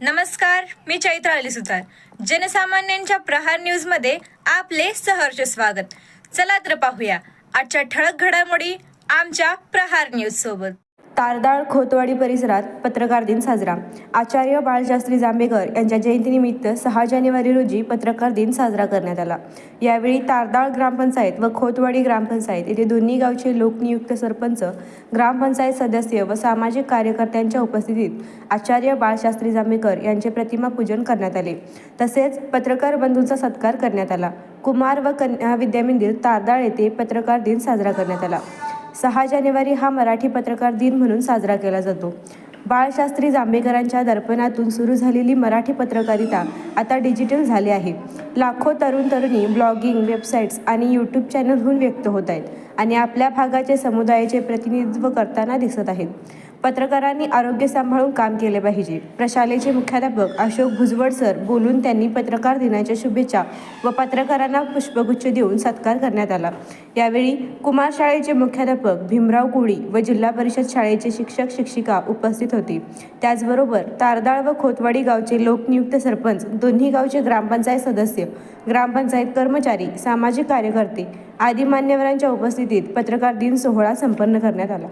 नमस्कार मी चैत्र अली सुतार. जनसामान्यांच्या प्रहार न्यूजमध्ये आपले सहर्ष स्वागत. चला तर पाहूया आजच्या ठळक घडामोडी आमच्या प्रहार न्यूज सोबत तारदाळ खोतवाडी परिसरात पत्रकार दिन साजरा. आचार्य बाळशास्त्री जांभेकर यांच्या जयंतीनिमित्त सहा जानेवारी रोजी पत्रकार दिन साजरा करण्यात आला. यावेळी तारदाळ ग्रामपंचायत व खोतवाडी ग्रामपंचायत येथे दोन्ही गावचे लोकनियुक्त सरपंच ग्रामपंचायत सदस्य व सामाजिक कार्यकर्त्यांच्या उपस्थितीत आचार्य बाळशास्त्री जांभेकर यांचे प्रतिमा पूजन करण्यात आले. तसेच पत्रकार बंधूंचा सत्कार करण्यात आला. कुमार व कन्या विद्यामंदिर तारदाळ येथे पत्रकार दिन साजरा करण्यात आला. सहा जानेवारी हा मराठी पत्रकार दिन म्हणून साजरा केला जातो. बाळशास्त्री जांभेकरांच्या दर्पणातून सुरू झालेली मराठी पत्रकारिता आता डिजिटल झाली आहे. लाखो तरुण तरुणी ब्लॉगिंग वेबसाईट्स आणि यूट्यूब चॅनलहून व्यक्त होत आहेत आणि आपल्या भागाचे समुदायाचे प्रतिनिधित्व करताना दिसत आहेत. पत्रकारांनी आरोग्य सांभाळून काम केले पाहिजे. प्रशालेचे मुख्याध्यापक अशोक भुजबळ सर बोलून त्यांनी पत्रकार दिनाच्या शुभेच्छा व पत्रकारांना पुष्पगुच्छ देऊन सत्कार करण्यात आला. यावेळी कुमार शाळेचे मुख्याध्यापक भीमराव कोळी व जिल्हा परिषद शाळेचे शिक्षक शिक्षिका उपस्थित होते. त्याचबरोबर तारदाळ व खोतवाडी गावचे लोकनियुक्त सरपंच दोन्ही गावचे ग्रामपंचायत सदस्य ग्रामपंचायत कर्मचारी सामाजिक कार्यकर्ते आदी मान्यवरांच्या उपस्थितीत पत्रकार दिन सोहळा संपन्न करण्यात आला.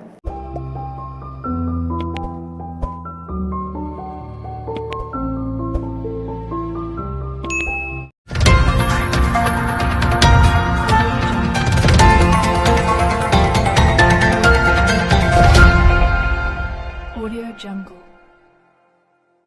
jungle.